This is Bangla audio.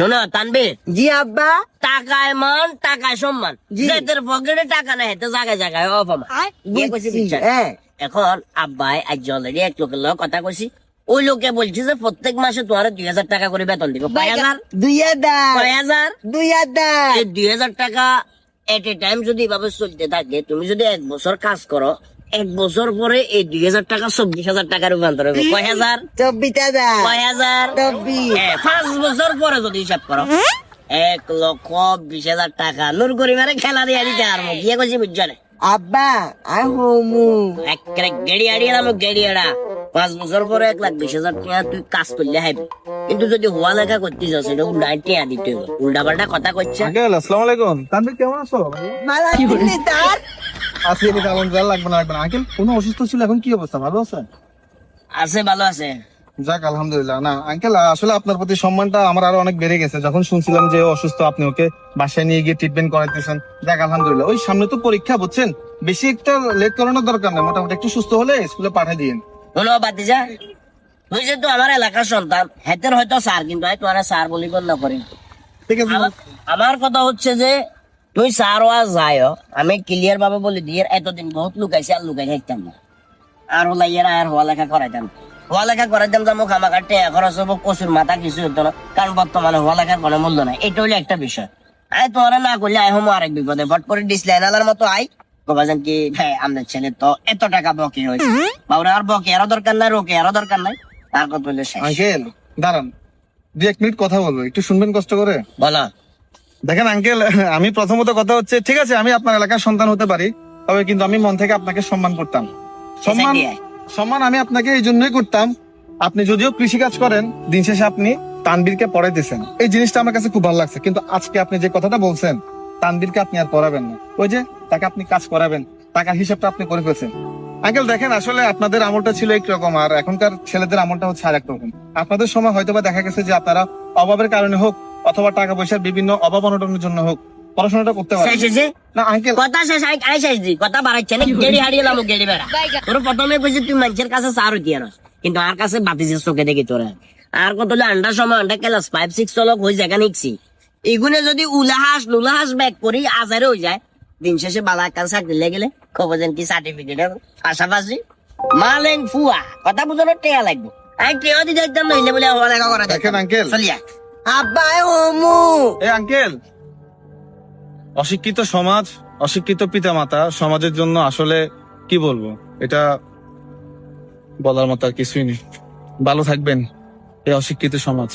শোনো তানবীর জি আব্বা। টাকায় মান টাকায় সম্মান। যাদের পকেটে টাকা নাই হেতে জায়গায় জায়গায় অপমান? হ্যাঁ। এখন আব্বাই আজ অলরেডি এক লোকের লগে কথা কইছি। ওই লোকে বলছে যে প্রত্যেক মাসে তোমার দুই হাজার টাকা করে বেতন দিব। কয় হাজার। দুই হাজার। কয় হাজার? দুই হাজার। দুই হাজার টাকা এট এ টাইম যদি এভাবে চলতে থাকে তুমি যদি এক বছর কাজ করো এক বছর পরে এই দুই হাজার টাকা চব্বিশ হাজার টাকা রূপান্তর হবে কয় হাজার? চব্বিশ হাজার। কয় হাজার? চব্বিশ। পাঁচ বছর পরে যদি হিসাব করো। এক লক্ষ বিশ হাজার টাকা। নূর করিমারে খেলা দিয়ে দিতে করছি বুঝছ আব্বা আই হোমু। গেড়ি আড়িয়ে নামো গেড়ি আড়া। পাঁচ বছর পরে এক লাখ বিশ হাজার টাকা তুই কাজ করলে হাইবি। কিন্তু যদি হওয়া লেখা করতিস সেটা উল্টা টিয়া দিতে হবে উল্টা পাল্টা কথা করছে আসসালামু আলাইকুম। তানভীর কেমন আছো? মালা আছি আলহামদুলিল্লাহ লাগবে না লাগবে না। আঙ্কেল কোনো অসুস্থ ছিল? এখন কি অবস্থা? ভালো আছেন আছে ভালো আছে। যাক আলহামদুলিল্লাহ। না আঙ্কেল আসলে আপনার প্রতি সম্মানটা আমার আরও অনেক বেড়ে গেছে। যখন শুনছিলাম যে অসুস্থ আপনি ওকে বাসায় নিয়ে গিয়ে ট্রিটমেন্ট করাইতেছেন। যাক আলহামদুলিল্লাহ। ওই সামনে তো পরীক্ষা বুঝছেন? বেশি একটা লেট করানোর দরকার নেই। মোটামুটি একটু সুস্থ হলে স্কুলে পাঠিয়ে দিন হলো বাতি যা তুই যেহেতু আমার এলাকার সন্তান হেতের হয়তো স্যার কিন্তু তোমার স্যার বলি না করি। ঠিক আছে আমার কথা হচ্ছে যে তুই স্যার ওয়া যায় আমি ক্লিয়ার ভাবে বলে দিয়ে এতদিন বহুত লুকাইছে আর লুকাই থাকতাম না আর হলাইয়ের আর হওয়া লেখা করাইতাম হওয়া লেখা করাইতাম তো মুখ আমাকে টেয়া খরচ হব কচুর মাথা কিছু হতো না কারণ বর্তমানে হওয়া লেখার কোনো মূল্য নাই। এটা হইলে একটা বিষয়। আয় তোমার না করলে আয় হমো আরেক বিপদে। ভট করে ডিসলাইন আলার মতো আই। কবাজান কি হ্যাঁ আমাদের ছেলে তো এত টাকা বকে হয়েছে বাবুরা আর বকে আরও দরকার নাই রোকে আরও দরকার নাই। তার শেষ। দাঁড়ান। দু এক মিনিট কথা বলব একটু শুনবেন কষ্ট করে? বলো। দেখেন আঙ্কেল আমি প্রথমত কথা হচ্ছে ঠিক আছে আমি আপনার এলাকার সন্তান হতে পারি তবে কিন্তু আমি মন থেকে আপনাকে সম্মান করতাম। সম্মান সম্মান আমি আপনাকে এই জন্যই করতাম আপনি যদিও কৃষি কাজ করেন দিন শেষে আপনি তানবীরকে পড়াইতেছেন এই জিনিসটা আমার কাছে খুব ভালো লাগছে কিন্তু আজকে আপনি যে কথাটা বলছেন তানবীরকে আপনি আর পড়াবেন না। ওই যে তাকে আপনি কাজ করাবেন টাকার হিসাবটা আপনি করে ফেলছেন। আঙ্কেল দেখেন আসলে আপনাদের আমলটা ছিল একরকম আর এখনকার ছেলেদের আমলটা হচ্ছে আর রকম আপনাদের সময় হয়তোবা দেখা গেছে যে আপনারা অভাবের কারণে হোক অথবা টাকা পয়সার বিভিন্ন অভাব অনটনের জন্য হোক পড়াশোনাটা করতে হয়েছে? না আঙ্কেল কথা শেষ আই আই শেষ দি কথা বাড়াচ্ছে না। গেড়ি হারিয়ে লাম গেড়ি বেড়া। তোর প্রথমে কইছি তুই মানুষের কাছে সার হইতে কিন্তু আর কাছে বাতিসের চোখে দেখি তোরা। আর কত আন্ডার সময় আন্ডার ক্লাস ফাইভ সিক্স চলক হয়ে জায়গা নিচ্ছি? এগুনে যদি উলাহাস নুলাহাস ব্যাক করি আজারে হয়ে যায়। দিন শেষে বালা কাল চাকরি লেগেলে খবর যেন কি সার্টিফিকেট পাশাপাশি মালেং ফুয়া। কথা বুঝানোর টেয়া লাগবে। আমি টেয়া দিতে একদম নইলে বলে লেখা করা দেখেন আঙ্কেল চলিয়া অশিক্ষিত সমাজ, অশিক্ষিত পিতা মাতা সমাজের জন্য আসলে কি বলব? এটা বলার মতো আর কিছুই নেই। ভালো থাকবেন এই অশিক্ষিত সমাজ।